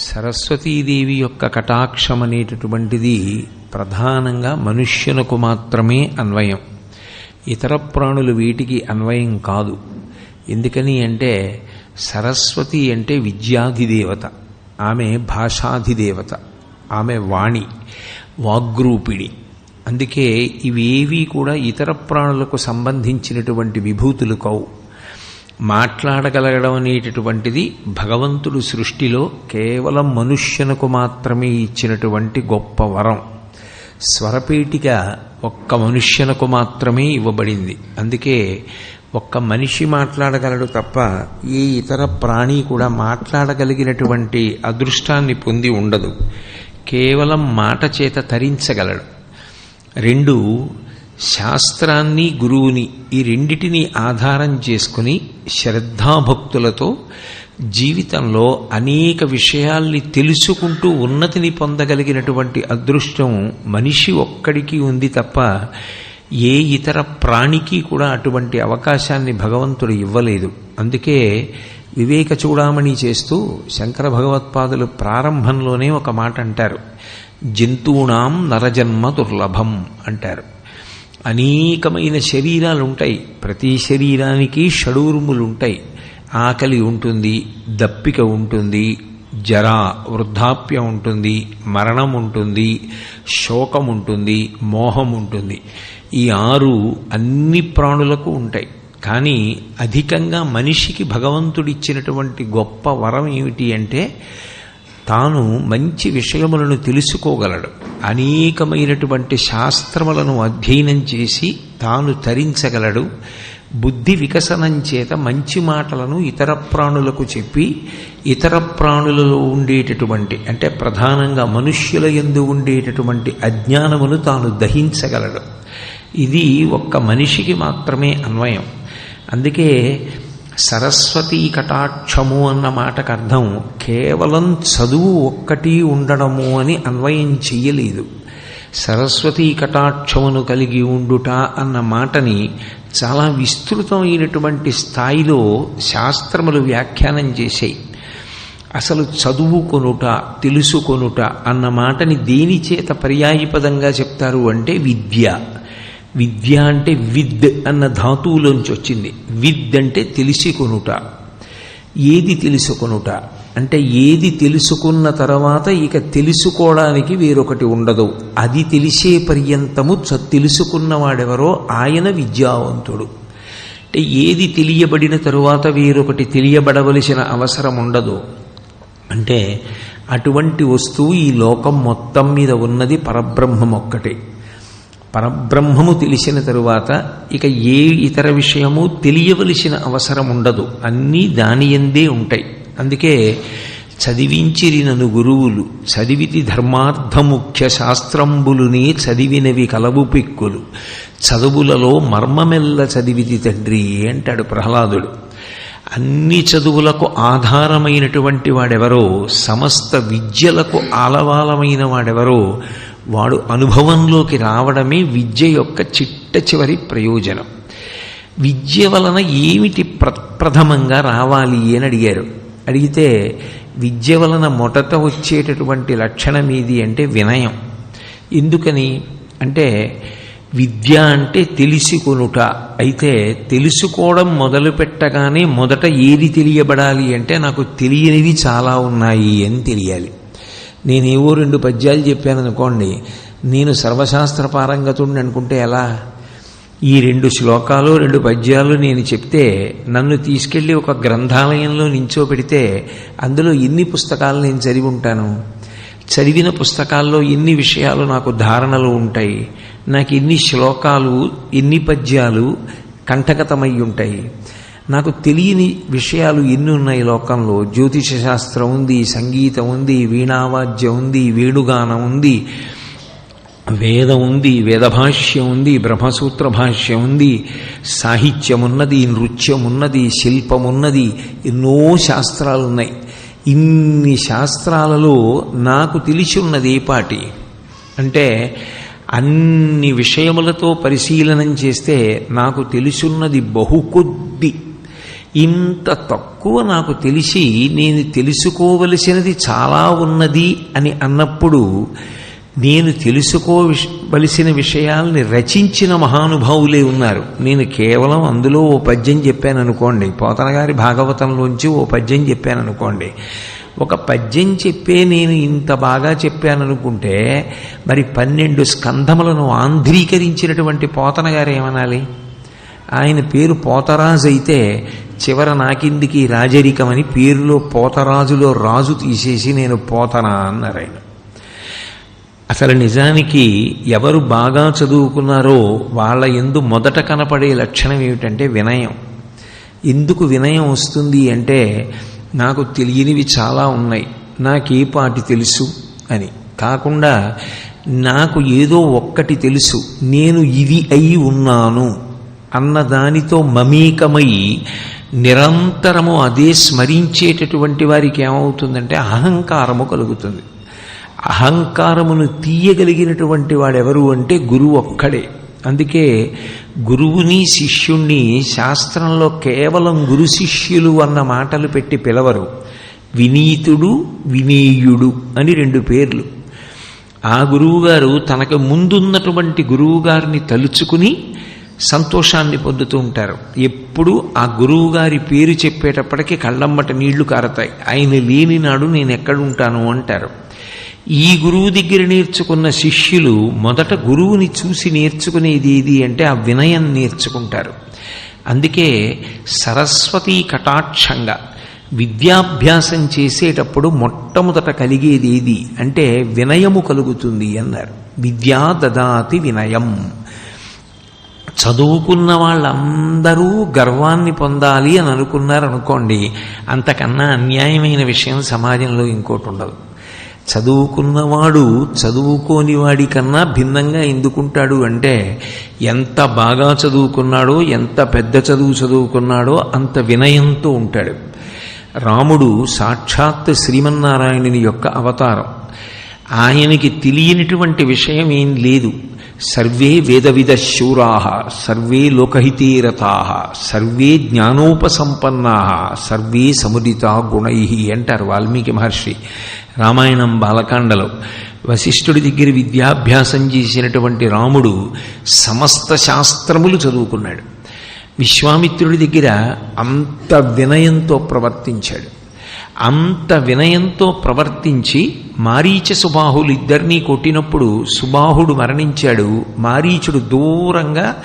సరస్వతీదేవి యొక్క కటాక్షం అనేటటువంటిది ప్రధానంగా మనుష్యులకు మాత్రమే అన్వయం. ఇతర ప్రాణులు వీటికి అన్వయం కాదు. ఎందుకని అంటే సరస్వతి అంటే విద్యాధిదేవత. ఆమె భాషాధిదేవత. ఆమె వాణి వాగ్రూపిణి. అందుకే ఇవేవీ కూడా ఇతర ప్రాణులకు సంబంధించినటువంటి విభూతులు కావు. మాట్లాడగలగడం అనేటటువంటిది భగవంతుడు సృష్టిలో కేవలం మనుష్యనకు మాత్రమే ఇచ్చినటువంటి గొప్ప వరం. స్వరపేటిక ఒక్క మనుష్యనకు మాత్రమే ఇవ్వబడింది. అందుకే ఒక్క మనిషి మాట్లాడగలడు తప్ప ఏ ఇతర ప్రాణి కూడా మాట్లాడగలిగినటువంటి అదృష్టాన్ని పొంది ఉండదు. కేవలం మాట చేత తరించగలడు. రెండు శాస్త్రాన్ని గురువుని ఈ రెండిటిని ఆధారం చేసుకుని శ్రద్ధాభక్తులతో జీవితంలో అనేక విషయాల్ని తెలుసుకుంటూ ఉన్నతిని పొందగలిగినటువంటి అదృష్టం మనిషి ఒక్కడికి ఉంది తప్ప ఏ ఇతర ప్రాణికి కూడా అటువంటి అవకాశాన్ని భగవంతుడు ఇవ్వలేదు. అందుకే వివేక చూడామణి చేస్తూ శంకర భగవత్పాదులు ప్రారంభంలోనే ఒక మాట అంటారు. జంతువునాం నరజన్మ దుర్లభం అంటారు. అనేకమైన శరీరాలు ఉంటాయి ప్రతి శరీరానికి షడూరుములు ఉంటాయి ఆకలి ఉంటుంది దప్పిక ఉంటుంది జరా వృద్ధాప్యం ఉంటుంది మరణం ఉంటుంది శోకం ఉంటుంది మోహం ఉంటుంది. ఈ ఆరు అన్ని ప్రాణులకు ఉంటాయి. కానీ అధికంగా మనిషికి భగవంతుడిచ్చినటువంటి గొప్ప వరం ఏమిటి అంటే తాను మంచి విషయములను తెలుసుకోగలడు. అనేకమైనటువంటి శాస్త్రములను అధ్యయనం చేసి తాను తరించగలడు. బుద్ధి వికసనం చేత మంచి మాటలను ఇతర ప్రాణులకు చెప్పి ఇతర ప్రాణులలో ఉండేటటువంటి అంటే ప్రధానంగా మనుష్యుల ఎందు ఉండేటటువంటి అజ్ఞానమును తాను దహించగలడు. ఇది ఒక్క మనిషికి మాత్రమే అన్వయం. అందుకే సరస్వతీ కటాక్షము అన్న మాటకు అర్థం కేవలం చదువు ఒక్కటి ఉండడము అని అన్వయం చెయ్యలేదు. సరస్వతీ కటాక్షమును కలిగి ఉండుట అన్న మాటని చాలా విస్తృతమైనటువంటి స్థాయిలో శాస్త్రములు వ్యాఖ్యానం చేశాయి. అసలు చదువుకొనుట తెలుసుకొనుట అన్న మాటని దేని చేత పర్యాయపదంగా చెప్తారు అంటే విద్య. విద్య అంటే విద్ అన్న ధాతువులోంచి వచ్చింది. విద్ అంటే తెలిసి కొనుట ఏది తెలుసుకొనుట? అంటే ఏది తెలుసుకున్న తర్వాత ఇక తెలుసుకోవడానికి వేరొకటి ఉండదు. అది తెలిసే పర్యంతము తెలుసుకున్నవాడెవరో ఆయన విద్యావంతుడు. అంటే ఏది తెలియబడిన తరువాత వేరొకటి తెలియబడవలసిన అవసరం ఉండదు. అంటే అటువంటి వస్తువు ఈ లోకం మొత్తం మీద ఉన్నది పరబ్రహ్మం ఒక్కటే. పరబ్రహ్మము తెలిసిన తరువాత ఇక ఏ ఇతర విషయము తెలియవలసిన అవసరం ఉండదు. అన్నీ దాని ఎందే ఉంటాయి. అందుకే చదివించిరినను గురువులు చదివితి ధర్మార్థముఖ్య శాస్త్రంబులునే చదివినవి కలవు పిక్కులు. చదువులలో మర్మమెల్ల చదివితి తండ్రి అంటాడు ప్రహ్లాదుడు. అన్ని చదువులకు ఆధారమైనటువంటి వాడెవరో సమస్త విద్యలకు ఆలవాలమైన వాడెవరో వాడు అనుభవంలోకి రావడమే విద్య యొక్క చిట్ట చివరి ప్రయోజనం. విద్య వలన ఏమిటి ప్ర ప్రథమంగా రావాలి అని అడిగారు. అడిగితే విద్య వలన మొదట వచ్చేటటువంటి లక్షణం ఏది అంటే వినయం. ఎందుకని? అంటే విద్య అంటే తెలుసుకొనుట. అయితే తెలుసుకోవడం మొదలు పెట్టగానే మొదట ఏది తెలియబడాలి అంటే నాకు తెలియనివి చాలా ఉన్నాయి అని తెలియాలి. నేనేవో రెండు పద్యాలు చెప్పాను అనుకోండి నేను సర్వశాస్త్ర పారంగతుడిని అనుకుంటే ఎలా? ఈ రెండు శ్లోకాలు రెండు పద్యాలు నేను చెప్తే నన్ను తీసుకెళ్ళి ఒక గ్రంథాలయంలో నించోపెడితే అందులో ఎన్ని పుస్తకాలు నేను చదివి ఉంటాను? చదివిన పుస్తకాల్లో ఎన్ని విషయాలు నాకు ధారణలు ఉంటాయి? నాకు ఎన్ని శ్లోకాలు ఎన్ని పద్యాలు కంఠగతమై ఉంటాయి? నాకు తెలియని విషయాలు ఎన్ని ఉన్నాయి లోకంలో? జ్యోతిష శాస్త్రం ఉంది సంగీతం ఉంది వీణావాద్యం ఉంది వేణుగానం ఉంది వేదం ఉంది వేదభాష్యం ఉంది బ్రహ్మసూత్ర భాష్యం ఉంది సాహిత్యం ఉన్నది నృత్యం ఉన్నది శిల్పం ఉన్నది ఎన్నో శాస్త్రాలు ఉన్నాయి. ఇన్ని శాస్త్రాలలో నాకు తెలిసి ఉన్నది ఏ పాటి? అంటే అన్ని విషయములతో పరిశీలనం చేస్తే నాకు తెలుసున్నది బహు కొద్ది ఇంత తక్కువ నాకు తెలిసి నేను తెలుసుకోవలసినది చాలా ఉన్నది అని అన్నప్పుడు నేను తెలుసుకోవలసిన విషయాల్ని రచించిన మహానుభావులే ఉన్నారు. నేను కేవలం అందులో ఓ పద్యం చెప్పాను అనుకోండి పోతనగారి భాగవతంలోంచి ఓ పద్యం చెప్పాను అనుకోండి ఒక పద్యం చెప్పే నేను ఇంత బాగా చెప్పాననుకుంటే మరి పన్నెండు స్కంధములను ఆంధ్రీకరించినటువంటి పోతన గారు ఏమనాలి? ఆయన పేరు పోతరాజు అయితే చివర నాకిందికి రాజరికమని పేరులో పోతరాజులో రాజు తీసేసి నేను పోతనా అన్నారు ఆయన. అసలు నిజానికి ఎవరు బాగా చదువుకున్నారో వాళ్ళ ఎందు మొదట కనపడే లక్షణం ఏమిటంటే వినయం. ఎందుకు వినయం వస్తుంది అంటే నాకు తెలియనివి చాలా ఉన్నాయి. నాకే పాటి తెలుసు అని. కాకుండా నాకు ఏదో ఒక్కటి తెలుసు. నేను ఇది అయి ఉన్నాను. అన్న దానితో నిరంతరము అదే స్మరించేటటువంటి వారికి ఏమవుతుందంటే అహంకారము కలుగుతుంది. అహంకారమును తీయగలిగినటువంటి వాడెవరు అంటే గురువు ఒక్కడే. అందుకే గురువుని శిష్యుణ్ణి శాస్త్రంలో కేవలం గురు శిష్యులు అన్న మాటలు పెట్టి పిలవరు. వినీతుడు వినీయుడు అని రెండు పేర్లు. ఆ గురువుగారు తనకు ముందున్నటువంటి గురువుగారిని తలుచుకుని సంతోషాన్ని పొందుతూ ఉంటారు. ఎప్పుడు ఆ గురువు గారి పేరు చెప్పేటప్పటికీ కళ్ళమ్మట నీళ్ళు కారతాయి. ఆయన లేని నాడు నేను ఎక్కడుంటాను అంటారు. ఈ గురువు దగ్గర నేర్చుకున్న శిష్యులు మొదట గురువుని చూసి నేర్చుకునేది ఏది అంటే ఆ వినయం నేర్చుకుంటారు. అందుకే సరస్వతి కటాక్షంగా విద్యాభ్యాసం చేసేటప్పుడు మొట్టమొదట కలిగేది ఏది అంటే వినయము కలుగుతుంది అన్నారు. విద్యా దదాతి వినయం. చదువుకున్న వాళ్ళందరూ గర్వాన్ని పొందాలి అని అనుకున్నారనుకోండి అంతకన్నా అన్యాయమైన విషయం సమాజంలో ఇంకోటి ఉండదు. చదువుకున్నవాడు చదువుకోని వాడి కన్నా భిన్నంగా ఎందుకుంటాడు అంటే ఎంత బాగా చదువుకున్నాడో ఎంత పెద్ద చదువు చదువుకున్నాడో అంత వినయంతో ఉంటాడు. రాముడు సాక్షాత్ శ్రీమన్నారాయణుని యొక్క అవతారం. ఆయనకి తెలియనిటువంటి విషయం ఏం లేదు. సర్వే వేదవిద శూరా సర్వే లోకహితేరతా సర్వే జ్ఞానోపసంపన్నా సర్వే సముదిత గుణై అంటారు వాల్మీకి మహర్షి రామాయణం బాలకాండలో. వశిష్ఠుడి దగ్గర విద్యాభ్యాసం చేసినటువంటి రాముడు సమస్త శాస్త్రములు చదువుకున్నాడు. విశ్వామిత్రుడి దగ్గర అంత వినయంతో ప్రవర్తించాడు. అంత వినయంతో ప్రవర్తించి మారీచ సుబాహులు ఇద్దరినీ కొట్టినప్పుడు సుబాహుడు మరణించాడు. మారీచుడు దూరంగా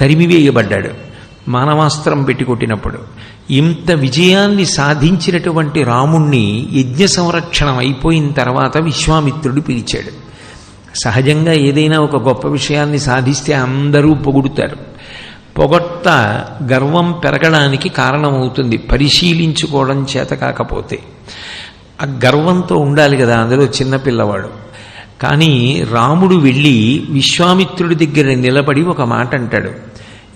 తరిమివేయబడ్డాడు. మానవాస్త్రం పెట్టి కొట్టినప్పుడు ఇంత విజయాన్ని సాధించినటువంటి రాముణ్ణి యజ్ఞ సంరక్షణం అయిపోయిన తర్వాత విశ్వామిత్రుడు పిలిచాడు. సహజంగా ఏదైనా ఒక గొప్ప విషయాన్ని సాధిస్తే అందరూ పొగుడుతారు. పొగట్ట గర్వం పెరగడానికి కారణమవుతుంది. పరిశీలించుకోవడం చేత కాకపోతే. ఆ గర్వంతో ఉండాలి కదా అందులో చిన్నపిల్లవాడు కానీ రాముడు వెళ్ళి విశ్వామిత్రుడి దగ్గర నిలబడి ఒక మాట అంటాడు.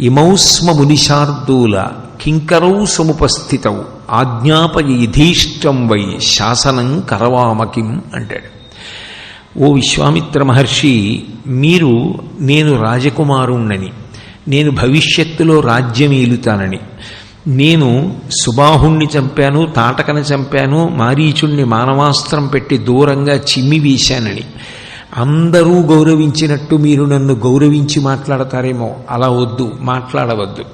ఇమౌస్మ మునిశార్దూల కింకరౌ సముపస్థితౌ ఆజ్ఞాపయ యథీష్టం వై శాసనం కరవామకిం అంటాడు. ఓ విశ్వామిత్ర మహర్షి మీరు నేను రాజకుమారుణ్ణని నేను భవిష్యత్తులో రాజ్యం ఏలుతానని. నేను సుబాహుణ్ణి చంపాను తాటకని చంపాను మారీచుణ్ణి మానవాస్త్రం పెట్టి దూరంగా చిమ్మి వేశానని. అందరూ గౌరవించినట్టు మీరు నన్ను గౌరవించి మాట్లాడతారేమో. అలా వద్దు మాట్లాడవద్దు.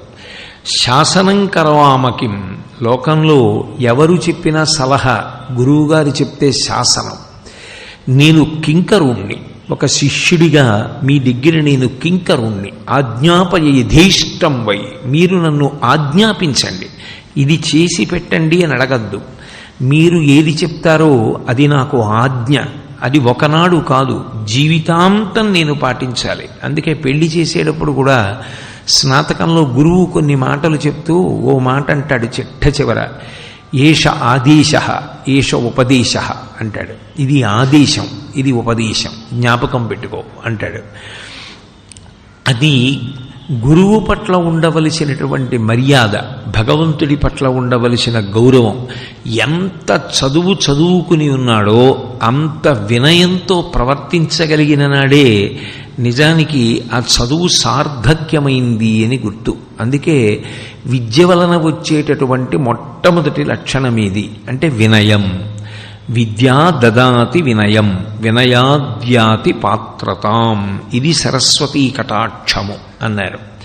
శాసనం కరవామకిం. లోకంలో ఎవరు చెప్పినా సలహా గురువుగారు చెప్తే శాసనం. నేను కింకరుణ్ణి. ఒక శిష్యుడిగా మీ దగ్గర నేను కింకరుణ్ణి ఆజ్ఞాపయ యథేష్టం వై. మీరు నన్ను ఆజ్ఞాపించండి. ఇది చేసి పెట్టండి అని అడగద్దు. మీరు ఏది చెప్తారో అది నాకు ఆజ్ఞ. అది ఒకనాడు కాదు జీవితాంతం నేను పాటించాలి. అందుకే పెళ్ళి చేసేటప్పుడు కూడా స్నాతకంలో గురువు కొన్ని మాటలు చెప్తూ ఓ మాట అంటాడు చిట్ట చివర. ఏష ఆదేశ ఏష ఉపదేశ అంటాడు. ఇది ఆదేశం ఇది ఉపదేశం. జ్ఞాపకం పెట్టుకో అంటాడు. అది గురువు పట్ల ఉండవలసినటువంటి మర్యాద భగవంతుడి పట్ల ఉండవలసిన గౌరవం ఎంత చదువు చదువుకుని ఉన్నాడో అంత వినయంతో ప్రవర్తించగలిగిన నాడే నిజానికి ఆ చదువు సార్థక్యమైంది అని గుర్తు. అందుకే విద్య వలన వచ్చేటటువంటి మొట్టమొదటి లక్షణం ఇది అంటే వినయం. విద్యా దదాతి వినయం వినయాద్యాతి పాత్రతాం. ఇది సరస్వతీ కటాక్షము అన్నారు.